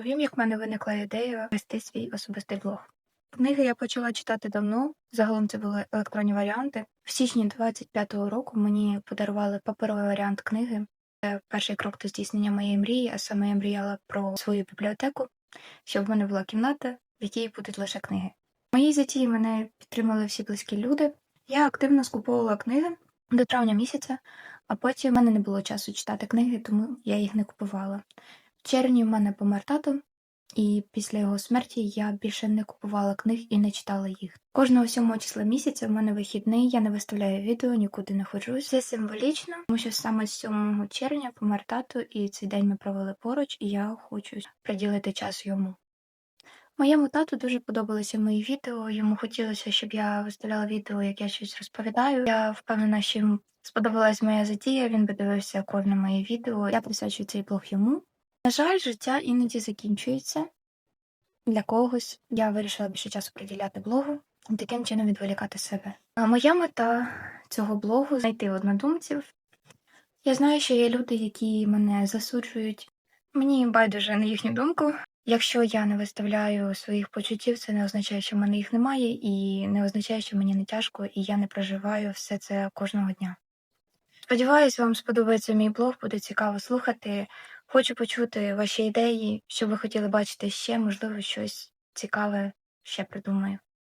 розповім, як в мене виникла ідея вести свій особистий блог. Книги я почала читати давно. Загалом це були електронні варіанти. В січні 25-го року мені подарували паперовий варіант книги. Це перший крок до здійснення моєї мрії, а саме я мріяла про свою бібліотеку, щоб в мене була кімната, в якій будуть лише книги. В моїй затії мене підтримали всі близькі люди. Я активно скуповувала книги до травня місяця, а потім в мене не було часу читати книги, тому я їх не купувала. Червні в мене помер тато, і після його смерті я більше не купувала книг і не читала їх. Кожного сьомого числа місяця в мене вихідний, я не виставляю відео, нікуди не ходжу. Це символічно, тому що саме 7 червня помер тато, і цей день ми провели поруч, і я хочу приділити час йому. Моєму тату дуже подобалися мої відео. Йому хотілося, щоб я виставляла відео, як я щось розповідаю. Я впевнена, що йому сподобалась моя затія. Він би дивився кожне моє відео. Я присвячую цей блог йому. На жаль, життя іноді закінчується для когось. Я вирішила більше часу приділяти блогу і таким чином відволікати себе. А моя мета цього блогу знайти однодумців. Я знаю, що є люди, які мене засуджують. Мені байдуже на їхню думку. Якщо я не виставляю своїх почуттів, це не означає, що в мене їх немає, і не означає, що мені не тяжко, і я не проживаю все це кожного дня. Сподіваюсь, вам сподобається мій блог, буде цікаво слухати. Хочу почути ваші ідеї, що ви хотіли бачити ще, можливо, щось цікаве ще придумаю.